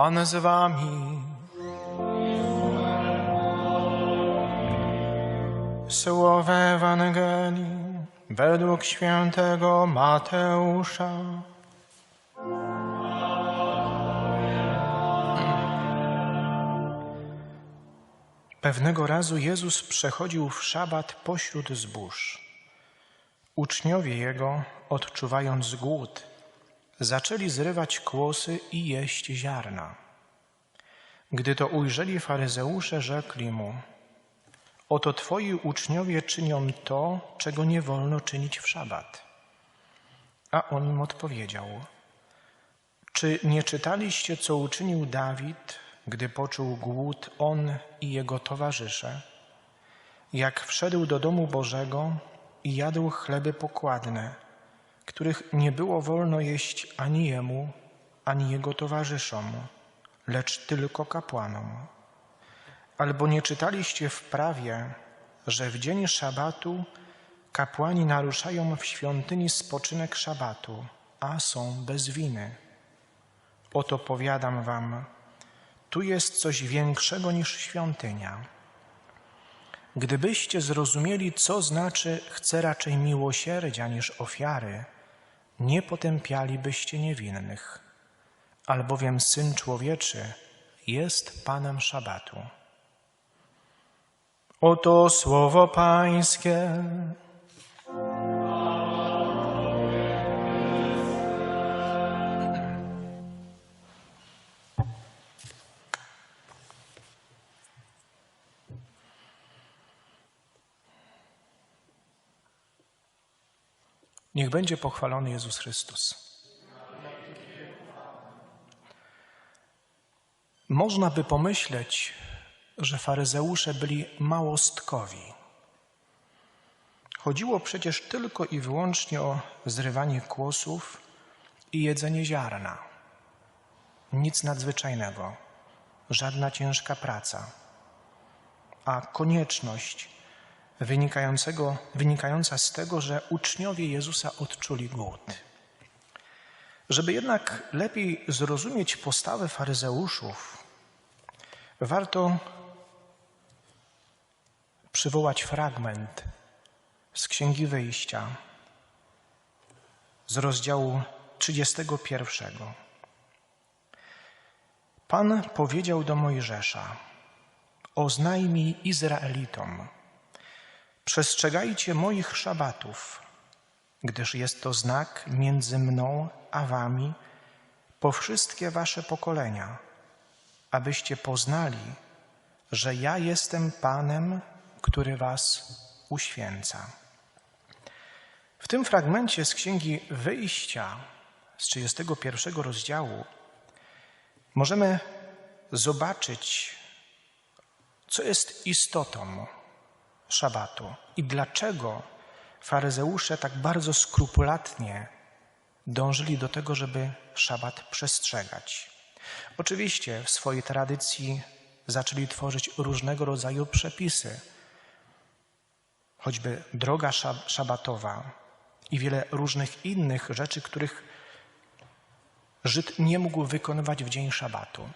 Pan z wami. Słowo Ewangelii według świętego Mateusza. Pewnego razu Jezus przechodził w szabat pośród zbóż. Uczniowie Jego, odczuwając głód, zaczęli zrywać kłosy i jeść ziarna. Gdy to ujrzeli faryzeusze, rzekli mu: Oto twoi uczniowie czynią to, czego nie wolno czynić w szabat. A on im odpowiedział: Czy nie czytaliście, co uczynił Dawid, gdy poczuł głód on i jego towarzysze? Jak wszedł do domu Bożego i jadł chleby pokładne, których nie było wolno jeść ani jemu, ani jego towarzyszom, lecz tylko kapłanom. Albo nie czytaliście w prawie, że w dzień szabatu kapłani naruszają w świątyni spoczynek szabatu, a są bez winy. Oto powiadam wam, tu jest coś większego niż świątynia. Gdybyście zrozumieli, co znaczy chcę raczej miłosierdzia niż ofiary, nie potępialibyście niewinnych, albowiem Syn Człowieczy jest Panem Szabatu. Oto słowo Pańskie. Niech będzie pochwalony Jezus Chrystus. Można by pomyśleć, że faryzeusze byli małostkowi. Chodziło przecież tylko i wyłącznie o zrywanie kłosów i jedzenie ziarna. Nic nadzwyczajnego, żadna ciężka praca, a konieczność wynikającego, wynikająca z tego, że uczniowie Jezusa odczuli głód. Żeby jednak lepiej zrozumieć postawę faryzeuszów, warto przywołać fragment z Księgi Wyjścia z rozdziału 31. Pan powiedział do Mojżesza: Oznajmij Izraelitom, przestrzegajcie moich szabatów, gdyż jest to znak między mną a wami po wszystkie wasze pokolenia, abyście poznali, że ja jestem Panem, który was uświęca. W tym fragmencie z Księgi Wyjścia z 31 rozdziału możemy zobaczyć, co jest istotą szabatu i dlaczego faryzeusze tak bardzo skrupulatnie dążyli do tego, żeby szabat przestrzegać. Oczywiście w swojej tradycji zaczęli tworzyć różnego rodzaju przepisy, choćby droga szabatowa i wiele różnych innych rzeczy, których Żyd nie mógł wykonywać w dzień szabatu.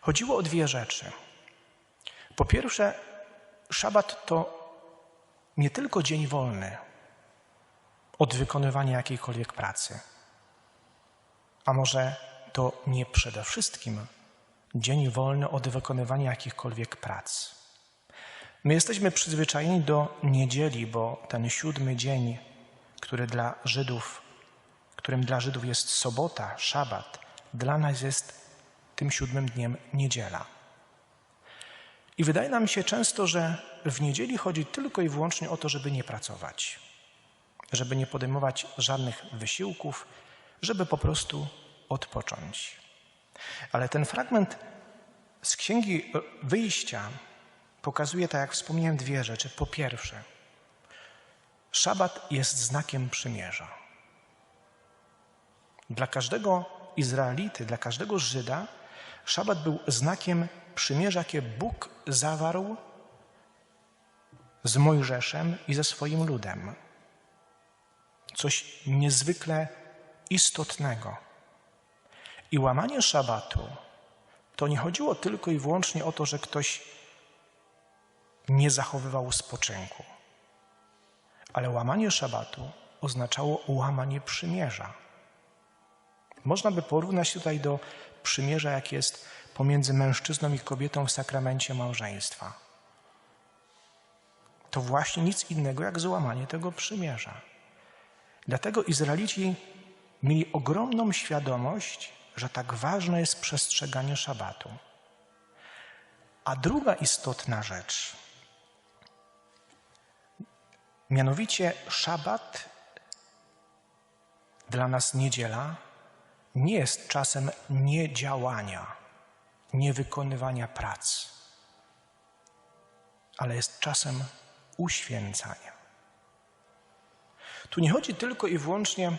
Chodziło o dwie rzeczy. Po pierwsze, szabat to nie tylko dzień wolny od wykonywania jakiejkolwiek pracy, a może to nie przede wszystkim dzień wolny od wykonywania jakichkolwiek prac. My jesteśmy przyzwyczajeni do niedzieli, bo ten siódmy dzień, który dla Żydów, którym dla Żydów jest sobota, szabat, dla nas jest tym siódmym dniem niedziela. I wydaje nam się często, że w niedzieli chodzi tylko i wyłącznie o to, żeby nie pracować, żeby nie podejmować żadnych wysiłków, żeby po prostu odpocząć. Ale ten fragment z Księgi Wyjścia pokazuje, tak jak wspomniałem, dwie rzeczy. Po pierwsze, szabat jest znakiem przymierza. Dla każdego Izraelity, dla każdego Żyda, szabat był znakiem przymierza, jakie Bóg zawarł z Mojżeszem i ze swoim ludem. Coś niezwykle istotnego. I łamanie szabatu to nie chodziło tylko i wyłącznie o to, że ktoś nie zachowywał spoczynku, ale łamanie szabatu oznaczało łamanie przymierza. Można by porównać tutaj do przymierza, jak jest pomiędzy mężczyzną i kobietą w sakramencie małżeństwa. To właśnie nic innego jak złamanie tego przymierza. Dlatego Izraelici mieli ogromną świadomość, że tak ważne jest przestrzeganie szabatu. A druga istotna rzecz, mianowicie szabat dla nas niedziela nie jest czasem niedziałania, niewykonywania prac, ale jest czasem uświęcania. Tu nie chodzi tylko i wyłącznie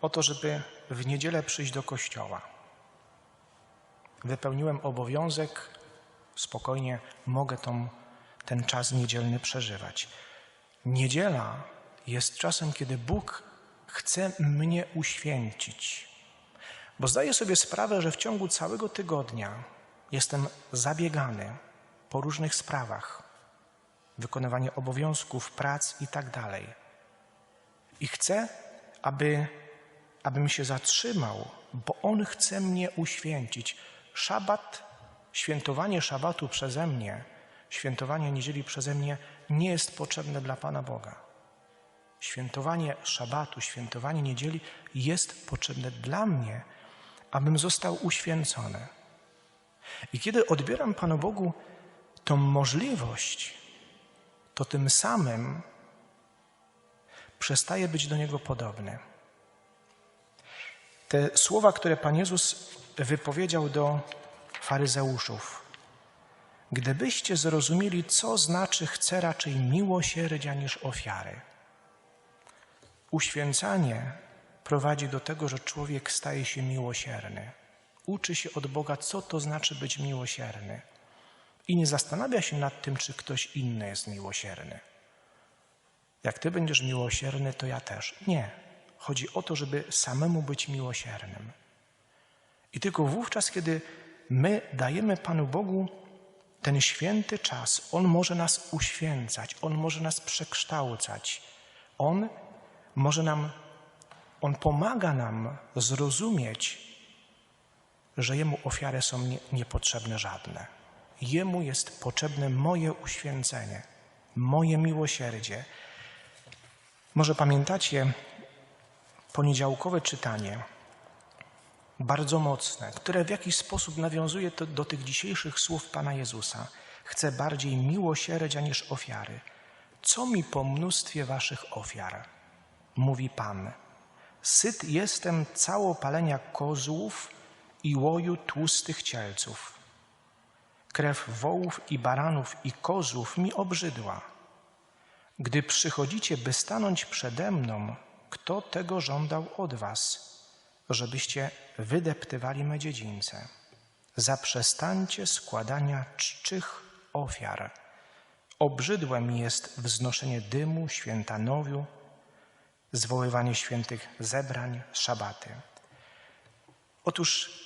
o to, żeby w niedzielę przyjść do kościoła. Wypełniłem obowiązek, spokojnie mogę tą, ten czas niedzielny przeżywać. Niedziela jest czasem, kiedy Bóg chce mnie uświęcić, bo zdaję sobie sprawę, że w ciągu całego tygodnia jestem zabiegany po różnych sprawach, wykonywanie obowiązków, prac i tak dalej. I chcę, aby, abym się zatrzymał, bo On chce mnie uświęcić. Szabat, świętowanie szabatu przeze mnie, świętowanie niedzieli przeze mnie nie jest potrzebne dla Pana Boga. Świętowanie szabatu, świętowanie niedzieli jest potrzebne dla mnie, abym został uświęcony. I kiedy odbieram Panu Bogu tą możliwość, to tym samym przestaje być do Niego podobny. Te słowa, które Pan Jezus wypowiedział do faryzeuszów. Gdybyście zrozumieli, co znaczy chce raczej miłosierdzia niż ofiary. Uświęcanie prowadzi do tego, że człowiek staje się miłosierny. Uczy się od Boga, co to znaczy być miłosierny. I nie zastanawia się nad tym, czy ktoś inny jest miłosierny. Jak ty będziesz miłosierny, to ja też. Nie. Chodzi o to, żeby samemu być miłosiernym. I tylko wówczas, kiedy my dajemy Panu Bogu ten święty czas, On może nas uświęcać, On może nas przekształcać, On może nam, On pomaga nam zrozumieć, że Jemu ofiary są nie, niepotrzebne żadne. Jemu jest potrzebne moje uświęcenie, moje miłosierdzie. Może pamiętacie poniedziałkowe czytanie, bardzo mocne, które w jakiś sposób nawiązuje to, do tych dzisiejszych słów Pana Jezusa. Chcę bardziej miłosierdzia niż ofiary. Co mi po mnóstwie waszych ofiar? Mówi Pan. Syt jestem całopalenia kozłów i łoju tłustych cielców. Krew wołów i baranów i kozłów mi obrzydła. Gdy przychodzicie, by stanąć przede mną, kto tego żądał od was, żebyście wydeptywali me dziedzińce? Zaprzestańcie składania czczych ofiar. Obrzydłe mi jest wznoszenie dymu, święta nowiu, zwoływanie świętych zebrań, szabaty. Otóż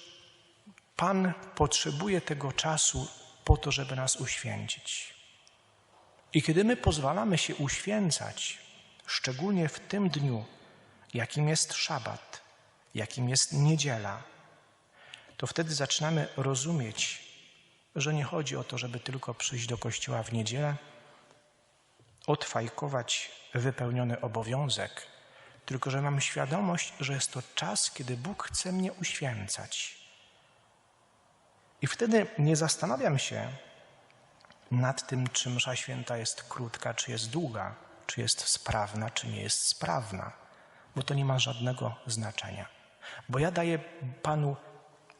Pan potrzebuje tego czasu po to, żeby nas uświęcić. I kiedy my pozwalamy się uświęcać, szczególnie w tym dniu, jakim jest szabat, jakim jest niedziela, to wtedy zaczynamy rozumieć, że nie chodzi o to, żeby tylko przyjść do kościoła w niedzielę, odfajkować wypełniony obowiązek, tylko że mam świadomość, że jest to czas, kiedy Bóg chce mnie uświęcać. I wtedy nie zastanawiam się nad tym, czy msza święta jest krótka, czy jest długa, czy jest sprawna, czy nie jest sprawna, bo to nie ma żadnego znaczenia. Bo ja daję Panu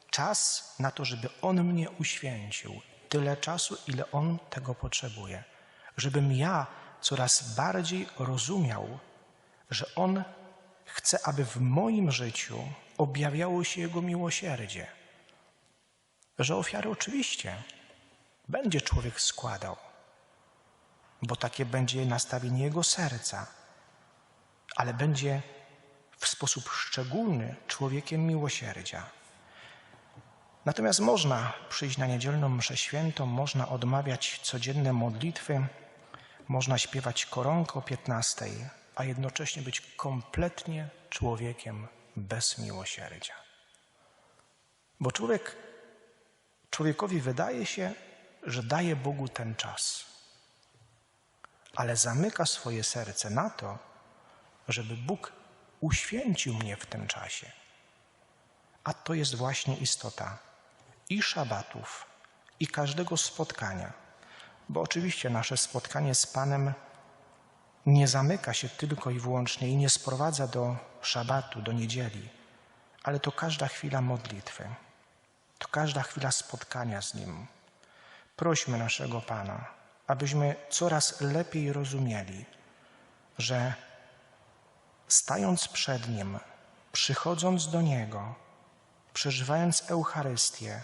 czas na to, żeby On mnie uświęcił. Tyle czasu, ile On tego potrzebuje. Żebym ja coraz bardziej rozumiał, że On chce, aby w moim życiu objawiało się Jego miłosierdzie. Że ofiary oczywiście będzie człowiek składał, bo takie będzie nastawienie Jego serca, ale będzie w sposób szczególny człowiekiem miłosierdzia. Natomiast można przyjść na niedzielną mszę świętą, można odmawiać codzienne modlitwy, można śpiewać koronkę o 15, a jednocześnie być kompletnie człowiekiem bez miłosierdzia. Bo człowiek, człowiekowi wydaje się, że daje Bogu ten czas, ale zamyka swoje serce na to, żeby Bóg uświęcił mnie w tym czasie. A to jest właśnie istota i szabatów, i każdego spotkania. Bo oczywiście nasze spotkanie z Panem nie zamyka się tylko i wyłącznie i nie sprowadza do szabatu, do niedzieli, ale to każda chwila modlitwy, to każda chwila spotkania z Nim. Prośmy naszego Pana, abyśmy coraz lepiej rozumieli, że stając przed Nim, przychodząc do Niego, przeżywając Eucharystię,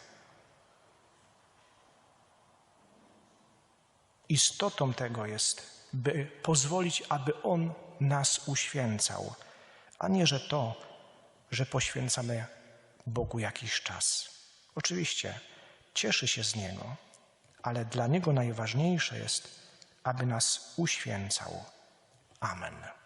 istotą tego jest, by pozwolić, aby On nas uświęcał, a nie, że to, że poświęcamy Bogu jakiś czas. Oczywiście cieszy się z Niego, ale dla Niego najważniejsze jest, aby nas uświęcał. Amen.